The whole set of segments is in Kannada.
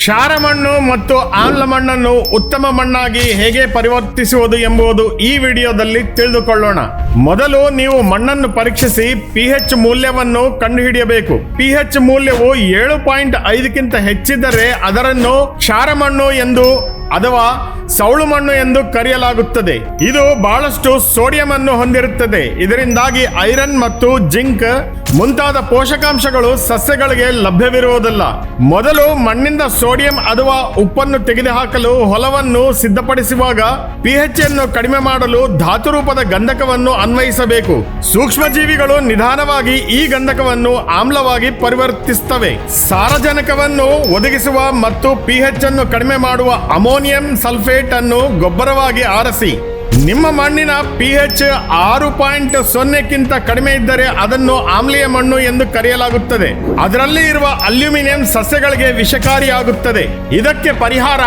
ಕ್ಷಾರ ಮಣ್ಣು ಮತ್ತು ಆಮ್ಲ ಮಣ್ಣನ್ನು ಉತ್ತಮ ಮಣ್ಣಾಗಿ ಹೇಗೆ ಪರಿವರ್ತಿಸುವುದು ಎಂಬುದು ಈ ವಿಡಿಯೋದಲ್ಲಿ ತಿಳಿದುಕೊಳ್ಳೋಣ. ಮೊದಲು ನೀವು ಮಣ್ಣನ್ನು ಪರೀಕ್ಷಿಸಿ ಪಿಹೆಚ್ ಮೌಲ್ಯವನ್ನು ಕಂಡುಹಿಡಿಯಬೇಕು. ಪಿಹೆಚ್ ಮೌಲ್ಯವು ಏಳು ಪಾಯಿಂಟ್ ಐದಕ್ಕಿಂತ ಹೆಚ್ಚಿದ್ದರೆ ಅದನ್ನು ಕ್ಷಾರ ಮಣ್ಣು ಎಂದು ಅಥವಾ ಸೌಳು ಮಣ್ಣು ಎಂದು ಕರೆಯಲಾಗುತ್ತದೆ. ಇದು ಬಹಳಷ್ಟು ಸೋಡಿಯಂ ಅನ್ನು ಹೊಂದಿರುತ್ತದೆ. ಇದರಿಂದಾಗಿ ಐರನ್ ಮತ್ತು ಜಿಂಕ್ ಮುಂತಾದ ಪೋಷಕಾಂಶಗಳು ಸಸ್ಯಗಳಿಗೆ ಲಭ್ಯವಿರುವುದಿಲ್ಲ. ಮೊದಲು ಮಣ್ಣಿಂದ ಸೋಡಿಯಂ ಅಥವಾ ಉಪ್ಪನ್ನು ತೆಗೆದುಹಾಕಲು ಹೊಲವನ್ನು ಸಿದ್ಧಪಡಿಸುವಾಗ ಪಿಎಚ್ ಅನ್ನು ಕಡಿಮೆ ಮಾಡಲು ಧಾತು ರೂಪದ ಗಂಧಕವನ್ನು ಅನ್ವಯಿಸಬೇಕು. ಸೂಕ್ಷ್ಮಜೀವಿಗಳು ನಿಧಾನವಾಗಿ ಈ ಗಂಧಕವನ್ನು ಆಮ್ಲವಾಗಿ ಪರಿವರ್ತಿಸುತ್ತವೆ. ಸಾರಜನಕವನ್ನು ಒದಗಿಸುವ ಮತ್ತು ಪಿಎಚ್ ಅನ್ನು ಕಡಿಮೆ ಮಾಡುವ ಅಮೋನಿಯಂ ಸಲ್ಫೇಟ್ ಅನ್ನು ಗೊಬ್ಬರವಾಗಿ ಆರಿಸಿ. ನಿಮ್ಮ ಮಣ್ಣಿನ ಪಿ ಎಚ್ ಆರು ಪಾಯಿಂಟ್ ಸೊನ್ನೆಕ್ಕಿಂತ ಕಡಿಮೆ ಇದ್ದರೆ ಅದನ್ನು ಆಮ್ಲೀಯ ಮಣ್ಣು ಎಂದು ಕರೆಯಲಾಗುತ್ತದೆ. ಅದರಲ್ಲಿ ಇರುವ ಅಲ್ಯೂಮಿನಿಯಂ ಸಸ್ಯಗಳಿಗೆ ವಿಷಕಾರಿಯಾಗುತ್ತದೆ. ಇದಕ್ಕೆ ಪರಿಹಾರ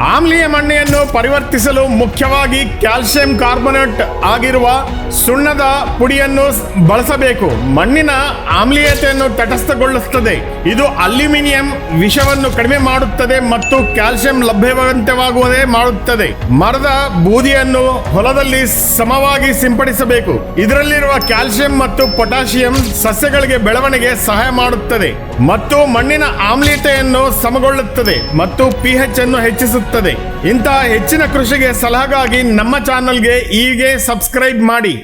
ಆಮ್ಲೀಯ ಮಣ್ಣೆಯನ್ನು ಪರಿವರ್ತಿಸಲು ಮುಖ್ಯವಾಗಿ ಕ್ಯಾಲ್ಸಿಯಂ ಕಾರ್ಬೊನೇಟ್ ಆಗಿರುವ ಸುಣ್ಣದ ಪುಡಿಯನ್ನು ಬಳಸಬೇಕು. ಮಣ್ಣಿನ ಆಮ್ಲೀಯತೆಯನ್ನು ತಟಸ್ಥಗೊಳಿಸುತ್ತದೆ. ಇದು ಅಲ್ಯೂಮಿನಿಯಂ ವಿಷವನ್ನು ಕಡಿಮೆ ಮಾಡುತ್ತದೆ ಮತ್ತು ಕ್ಯಾಲ್ಸಿಯಂ ಲಭ್ಯವಂತವಾಗುವುದೇ ಮಾಡುತ್ತದೆ. ಮರದ ಬೂದಿಯನ್ನು ಹೊಲದಲ್ಲಿ ಸಮವಾಗಿ ಸಿಂಪಡಿಸಬೇಕು. ಇದರಲ್ಲಿರುವ ಕ್ಯಾಲ್ಸಿಯಂ ಮತ್ತು ಪೊಟ್ಯಾಷಿಯಂ ಸಸ್ಯಗಳಿಗೆ ಬೆಳವಣಿಗೆ ಸಹಾಯ ಮಾಡುತ್ತದೆ. ಮತ್ತು ಮಣ್ಣಿನ ಆಮ್ಲೀಯತೆಯನ್ನು ಸಮಗೊಳ್ಳುತ್ತದೆ ಮತ್ತು ಪಿಎಚ್ ಅನ್ನು ಹೆಚ್ಚಿಸುತ್ತದೆ. ಇಂತಹ ಹೆಚ್ಚಿನ ಕೃಷಿಗೆ ಸಲಹೆಗಾಗಿ ನಮ್ಮ ಚಾನಲ್ಗೆ ಈಗೇ ಸಬ್ಸ್ಕ್ರೈಬ್ ಮಾಡಿ.